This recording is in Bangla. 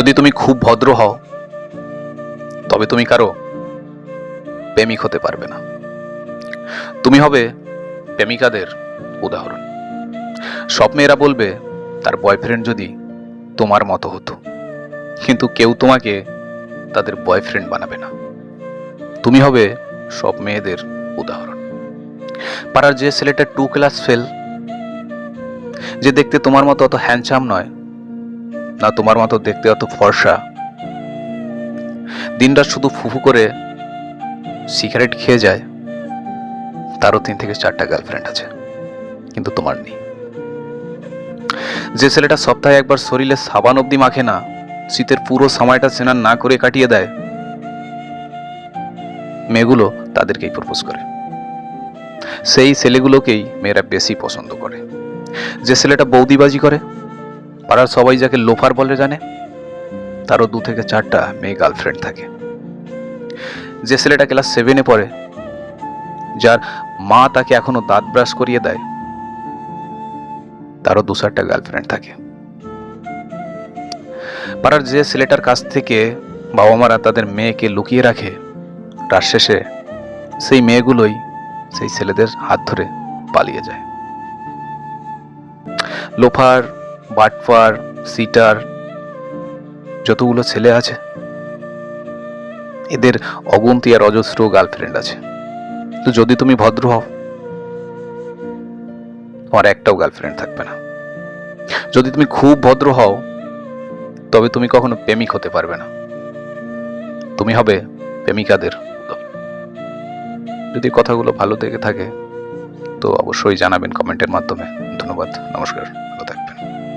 যদি তুমি খুব ভদ্র হও, তবে তুমি কারও প্রেমিক হতে পারবে না। তুমি হবে প্রেমিকাদের উদাহরণ। সব মেয়েরা বলবে, তার বয়ফ্রেন্ড যদি তোমার মতো হতো। কিন্তু কেউ তোমাকে তাদের বয়ফ্রেন্ড বানাবে না। তুমি হবে সব মেয়েদের উদাহরণ। পাড়ার যে ছেলেটা টু ক্লাস ফেল যে দেখতে তোমার মতো অত হ্যান্ডসাম নয় না তোমার মতো দেখতে অত ফর্সা। দিনরাত শুধু ফুফু করে সিগারেট খেয়ে যায়, তারও তিন থেকে চারটা গার্লফ্রেন্ড আছে, কিন্তু তোমার নেই। যে ছেলেটা সপ্তাহে একবার শরীরে সাবান অব্দি মাখে না, শীতের পুরো সময়টা স্নান না করে কাটিয়ে দেয়, মেয়েগুলো তাদেরকেই প্রপোজ করে। সেই ছেলেগুলোকেই মেয়েরা বেশি পছন্দ করে। যে ছেলেটা বৌদিবাজি করে পাড়ার সবাই যাকে লোফার বলে জানে, তারও দু থেকে চারটা মেয়ে গার্লফ্রেন্ড থাকে। যে ছেলেটা ক্লাস সেভেনে পড়ে, যার মা তাকে এখনও দাঁত ব্রাশ করিয়ে দেয়, তারও দু চারটা গার্লফ্রেন্ড থাকে। পাড়ার যে ছেলেটার কাছ থেকে বাবা মারা তাদের মেয়েকে লুকিয়ে রাখে তার শেষে সেই মেয়েগুলোই সেই ছেলেদের হাত ধরে পালিয়ে যায়। লোফার বাটফার, সিটার, যতগুলো ছেলে আছে, এদের অগুন্তি আর অজস্র গার্লফ্রেন্ড আছে। তো যদি তুমি ভদ্র হও, তোমার একটাও গার্লফ্রেন্ড থাকবে না। যদি তুমি খুব ভদ্র হও, তবে তুমি কখনো প্রেমিক হতে পারবে না। তুমি হবে প্রেমিকাদের যদি কথাগুলো ভালো দেখে থাকে, তো অবশ্যই জানাবেন কমেন্টের মাধ্যমে। ধন্যবাদ, নমস্কার।